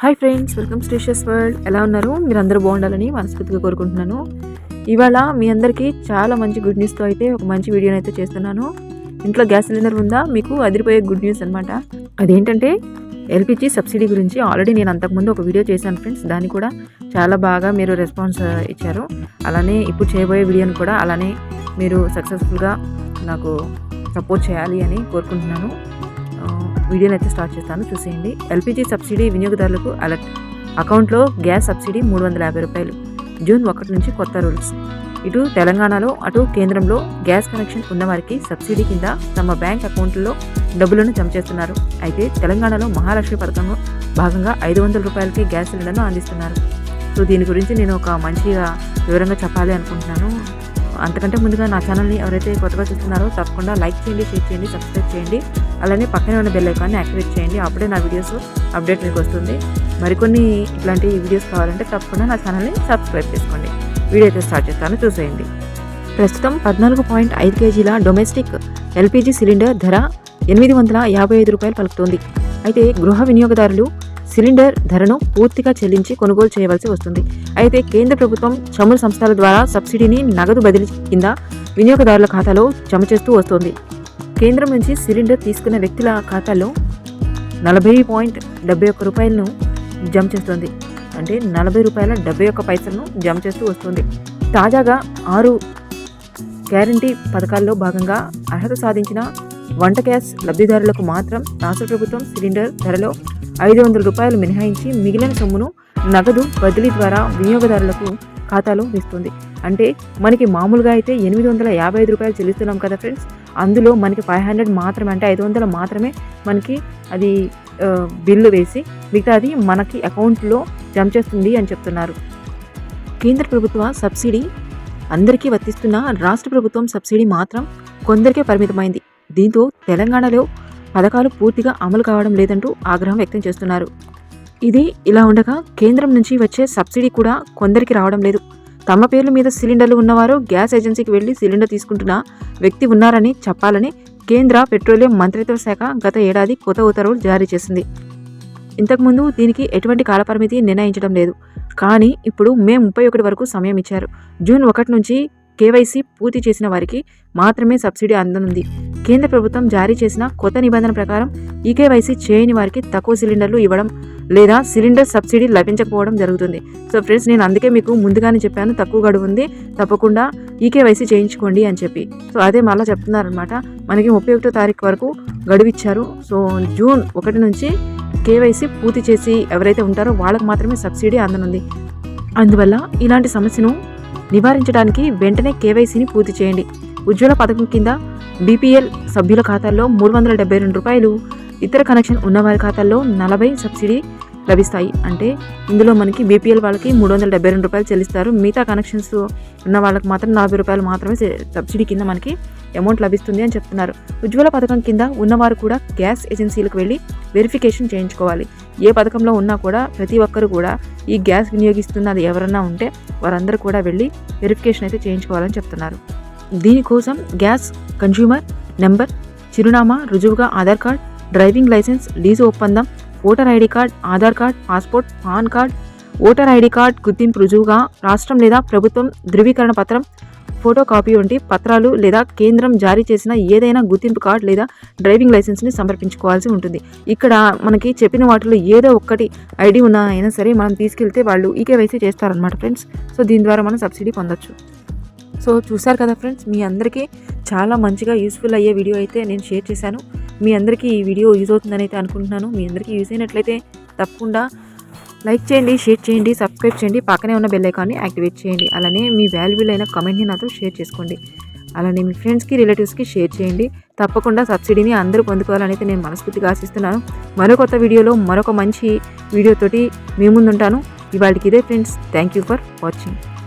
Hi friends welcome status world. ఎలా ఉన్నారు? మీరు అందరూ బాగుండాలని మనస్ఫూర్తిగా కోరుకుంటున్నాను. ఇవాళ మీ అందరికీ చాలా మంచి గుడ్ న్యూస్తో అయితే ఒక మంచి వీడియోని అయితే చేస్తున్నాను. ఇంట్లో గ్యాస్ సిలిండర్ ఉందా? మీకు అదిరిపోయే గుడ్ న్యూస్ అనమాట అదేంటంటే ఎల్పిజి సబ్సిడీ గురించి ఆల్రెడీ నేను అంతకుముందు ఒక వీడియో చేశాను ఫ్రెండ్స్. దాన్ని కూడా చాలా బాగా మీరు రెస్పాన్స్ ఇచ్చారు. అలానే ఇప్పుడు చేయబోయే వీడియోని కూడా అలానే మీరు సక్సెస్ఫుల్గా నాకు సపోర్ట్ చేయాలి అని కోరుకుంటున్నాను. వీడియోని అయితే స్టార్ట్ చేస్తాను. చూసేయండి. ఎల్పిజి సబ్సిడీ వినియోగదారులకు అలర్ట్. అకౌంట్లో గ్యాస్ సబ్సిడీ మూడు వందల యాభై రూపాయలు. జూన్ ఒకటి నుంచి కొత్త రూల్స్. ఇటు తెలంగాణలో అటు కేంద్రంలో గ్యాస్ కనెక్షన్ ఉన్నవారికి సబ్సిడీ కింద తమ బ్యాంక్ అకౌంట్లో డబ్బులను జమ చేస్తున్నారు. అయితే తెలంగాణలో మహాలక్ష్మి పథకంలో భాగంగా ఐదు వందల రూపాయలకి గ్యాస్ సిలిండర్ను అందిస్తున్నారు. సో దీని గురించి నేను ఒక మంచిగా వివరంగా చెప్పాలి అనుకుంటున్నాను. అంతకంటే ముందుగా నా ఛానల్ని ఎవరైతే కొత్తగా చూస్తున్నారో తప్పకుండా లైక్ చేయండి షేర్ చేయండి సబ్స్క్రైబ్ చేయండి. అలానే పక్కనే ఉన్న బెల్ ఐకాన్ని యాక్టివేట్ చేయండి. అప్పుడే నా వీడియోస్ అప్డేట్ మీకు వస్తుంది. మరికొన్ని ఇట్లాంటి వీడియోస్ కావాలంటే తప్పకుండా నా ఛానల్ని సబ్స్క్రైబ్ చేసుకోండి. వీడియో అయితే స్టార్ట్ చేస్తాను చూసేయండి. ప్రస్తుతం పద్నాలుగు పాయింట్ ఐదు కేజీల డొమెస్టిక్ ఎల్పిజి సిలిండర్ ధర ఎనిమిది వందల యాభై ఐదు రూపాయలు పలుకుతోంది. అయితే గృహ వినియోగదారులు సిలిండర్ ధరను పూర్తిగా చెల్లించి కొనుగోలు చేయవలసి వస్తుంది. అయితే కేంద్ర ప్రభుత్వం చమురు సంస్థల ద్వారా సబ్సిడీని నగదు బదిలీ కింద వినియోగదారుల ఖాతాలో జమ చేస్తూ వస్తోంది. కేంద్రం నుంచి సిలిండర్ తీసుకున్న వ్యక్తుల ఖాతాలో నలభై పాయింట్ డెబ్బై ఒక్క రూపాయలను జమ చేస్తుంది. అంటే నలభై రూపాయల డెబ్బై ఒక్క పైసలను జమ చేస్తూ వస్తుంది. తాజాగా ఆరు గ్యారంటీ పథకాల్లో భాగంగా అర్హత సాధించిన వంట గ్యాస్ లబ్ధిదారులకు మాత్రం రాష్ట్ర ప్రభుత్వం సిలిండర్ ధరలో ఐదు వందల రూపాయలు మినహాయించి మిగిలిన సొమ్మును నగదు బదిలీ ద్వారా వినియోగదారులకు ఖాతాలో వేస్తుంది. అంటే మనకి మామూలుగా అయితే ఎనిమిది వందల యాభై ఐదు రూపాయలు చెల్లిస్తున్నాం కదా ఫ్రెండ్స్. అందులో మనకి ఫైవ్ హండ్రెడ్ మాత్రమే అంటే ఐదు వందలు మాత్రమే మనకి అది బిల్లు వేసి మిగతాది మనకి అకౌంట్లో జమ చేస్తుంది అని చెప్తున్నారు. కేంద్ర ప్రభుత్వ సబ్సిడీ అందరికీ వర్తిస్తున్న రాష్ట్ర ప్రభుత్వం సబ్సిడీ మాత్రం కొందరికే పరిమితమైంది. దీంతో తెలంగాణలో పథకాలు పూర్తిగా అమలు కావడం లేదంటూ ఆగ్రహం వ్యక్తం చేస్తున్నారు. ఇది ఇలా ఉండగా కేంద్రం నుంచి వచ్చే సబ్సిడీ కూడా కొందరికి రావడం లేదు. తమ పేర్ల మీద సిలిండర్లు ఉన్నవారు గ్యాస్ ఏజెన్సీకి వెళ్ళి సిలిండర్ తీసుకుంటున్న వ్యక్తి ఉన్నారని చెప్పాలని కేంద్ర పెట్రోలియం మంత్రిత్వ శాఖ గత ఏడాది కొత్త ఉత్తర్వులు జారీ చేసింది. ఇంతకుముందు దీనికి ఎటువంటి కాలపరిమితి నిర్ణయించడం లేదు. కానీ ఇప్పుడు మే ముప్పై ఒకటి వరకు సమయం ఇచ్చారు. జూన్ ఒకటి నుంచి కేవైసీ పూర్తి చేసిన వారికి మాత్రమే సబ్సిడీ అందనుంది. కేంద్ర ప్రభుత్వం జారీ చేసిన కొత్త నిబంధన ప్రకారం ఈకేవైసీ చేయని వారికి తక్కువ సిలిండర్లు ఇవ్వడం లేదా సిలిండర్ సబ్సిడీ లభించకపోవడం జరుగుతుంది. సో ఫ్రెండ్స్ నేను అందుకే మీకు ముందుగానే చెప్పాను తక్కువ గడువు ఉంది తప్పకుండా ఈకేవైసీ చేయించుకోండి అని చెప్పి. సో అదే మళ్ళీ చెప్తున్నారనమాట మనకి ముప్పై ఒకటో తారీఖు వరకు గడువు ఇచ్చారు. సో జూన్ ఒకటి నుంచి కేవైసీ పూర్తి చేసి ఎవరైతే ఉంటారో వాళ్ళకు మాత్రమే సబ్సిడీ అందనుంది. అందువల్ల ఇలాంటి సమస్యను నివారించడానికి వెంటనే కేవైసీని పూర్తి చేయండి. ఉజ్వల పథకం కింద బీపీఎల్ సభ్యుల ఖాతాల్లో మూడు వందల డెబ్బై రెండు రూపాయలు ఇతర కనెక్షన్ ఉన్నవారి ఖాతాల్లో నలభై సబ్సిడీ లభిస్తాయి. అంటే ఇందులో మనకి బీపీఎల్ వాళ్ళకి మూడు వందల డెబ్బై రెండు రూపాయలు చెల్లిస్తారు. మిగతా కనెక్షన్స్ ఉన్న వాళ్ళకి మాత్రం నలభై రూపాయలు మాత్రమే సబ్సిడీ కింద మనకి అమౌంట్ లభిస్తుంది అని చెప్తున్నారు. ఉజ్వల పథకం కింద ఉన్నవారు కూడా గ్యాస్ ఏజెన్సీలకు వెళ్ళి వెరిఫికేషన్ చేయించుకోవాలి. ఏ పథకంలో ఉన్నా కూడా ప్రతి ఒక్కరు కూడా ఈ గ్యాస్ వినియోగిస్తున్నది ఎవరన్నా ఉంటే వారందరూ కూడా వెళ్ళి వెరిఫికేషన్ అయితే చేయించుకోవాలని చెప్తున్నారు. దీనికోసం గ్యాస్ కన్జ్యూమర్ నెంబర్ చిరునామా రుజువుగా Aadhaar card driving licence lease ఒప్పందం voter ID card Aadhaar card passport PAN card voter ID card గుర్తింపు రుజువుగా రాష్ట్రం లేదా ప్రభుత్వం ధృవీకరణ పత్రం ఫోటో కాపీ వంటి పత్రాలు లేదా కేంద్రం జారీ చేసిన ఏదైనా గుర్తింపు కార్డ్ లేదా డ్రైవింగ్ లైసెన్స్ని సమర్పించుకోవాల్సి ఉంటుంది. ఇక్కడ మనకి చెప్పిన వాటిలో ఏదో ఒక్కటి ఐడి ఉన్నా అయినా సరే మనం తీసుకెళ్తే వాళ్ళు ఈకేవైసీ చేస్తారనమాట ఫ్రెండ్స్. సో దీని ద్వారా మనం సబ్సిడీ పొందొచ్చు. సో చూసారు కదా ఫ్రెండ్స్ మీ అందరికీ చాలా మంచిగా యూస్ఫుల్ అయ్యే వీడియో అయితే నేను షేర్ చేశాను. మీ అందరికీ ఈ వీడియో యూజ్ అవుతుందని అయితే అనుకుంటున్నాను. మీ అందరికీ యూజ్ అయినట్లయితే తప్పకుండా లైక్ చేయండి షేర్ చేయండి సబ్స్క్రైబ్ చేయండి పక్కనే ఉన్న బెల్ ఐకాన్ని యాక్టివేట్ చేయండి. అలానే మీ వాల్యుబుల్ అయిన కమెంట్ని నాతో షేర్ చేసుకోండి. అలానే మీ ఫ్రెండ్స్కి రిలేటివ్స్కి షేర్ చేయండి. తప్పకుండా సబ్సిడీని అందరూ పొందుకోవాలని అయితే నేను మనస్ఫూర్తిగా ఆశిస్తున్నాను. మరో కొత్త వీడియోలో మరొక మంచి వీడియోతోటి మీ ముందుంటాను. ఇవాళకి ఇదే friends thank you for watching